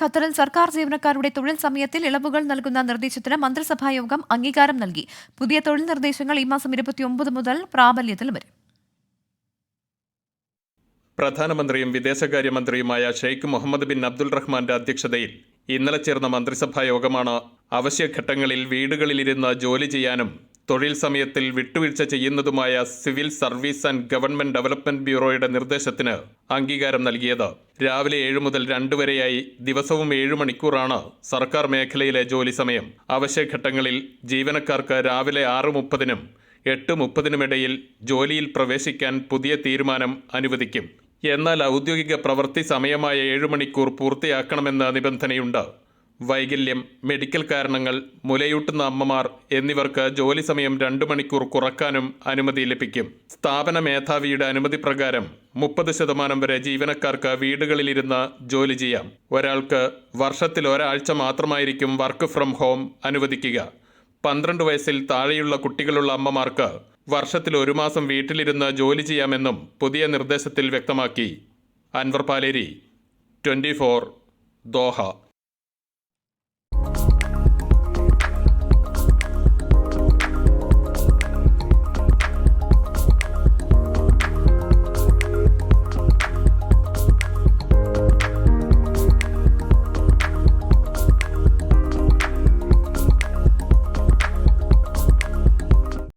ഖത്തറിൽ സർക്കാർ ജീവനക്കാരുടെ തൊഴിൽ സമയത്തിൽ ഇളവുകൾ നൽകുന്ന നിർദ്ദേശത്തിന് മന്ത്രിസഭാ യോഗം അംഗീകാരം നൽകി. പുതിയ തൊഴിൽ നിർദ്ദേശങ്ങൾ ഈ മാസം ഇരുപത്തിയൊമ്പത് മുതൽ പ്രാബല്യത്തിൽ വരും. പ്രധാനമന്ത്രിയും വിദേശകാര്യമന്ത്രിയുമായ ഷെയ്ഖ് മുഹമ്മദ് ബിൻ അബ്ദുൾ റഹ്മാന്റെ അധ്യക്ഷതയിൽ ഇന്നലെ ചേർന്ന മന്ത്രിസഭാ യോഗമാണ് അവശ്യഘട്ടങ്ങളിൽ വീടുകളിലിരുന്ന് ജോലി ചെയ്യാനും തൊഴിൽ സമയത്തിൽ വിട്ടുവീഴ്ച ചെയ്യുന്നതുമായ civil service and government development ബ്യൂറോയുടെ നിർദ്ദേശത്തിന് അംഗീകാരം നൽകിയത്. രാവിലെ ഏഴ് മുതൽ രണ്ട് വരെയായി ദിവസവും ഏഴ് മണിക്കൂറാണ് സർക്കാർ മേഖലയിലെ ജോലി സമയം. അവശ്യഘട്ടങ്ങളിൽ ജീവനക്കാർക്ക് രാവിലെ ആറ് മുപ്പതിനും എട്ട് മുപ്പതിനുമിടയിൽ ജോലിയിൽ പ്രവേശിക്കാൻ പുതിയ തീരുമാനം അനുവദിക്കും. എന്നാൽ ഔദ്യോഗിക പ്രവൃത്തി സമയമായ ഏഴ് മണിക്കൂർ പൂർത്തിയാക്കണമെന്ന നിബന്ധനയുണ്ട്. വൈകല്യം മെഡിക്കൽ കാരണങ്ങൾ മുലയൂട്ടുന്ന അമ്മമാർ എന്നിവർക്ക് ജോലി സമയം രണ്ടു മണിക്കൂർ കുറക്കാനും അനുമതി ലഭിക്കും. സ്ഥാപന മേധാവിയുടെ അനുമതി പ്രകാരം മുപ്പത് ശതമാനം വരെ ജീവനക്കാർക്ക് വീടുകളിലിരുന്ന് ജോലി ചെയ്യാം. ഒരാൾക്ക് വർഷത്തിൽ ഒരാഴ്ച മാത്രമായിരിക്കും വർക്ക് ഫ്രം ഹോം അനുവദിക്കുക. പന്ത്രണ്ട് വയസ്സിൽ താഴെയുള്ള കുട്ടികളുള്ള അമ്മമാർക്ക് വർഷത്തിൽ ഒരു മാസം വീട്ടിലിരുന്ന് ജോലി ചെയ്യാമെന്നും പുതിയ നിർദ്ദേശത്തിൽ വ്യക്തമാക്കി. Anwar Paleri twenty four Doha.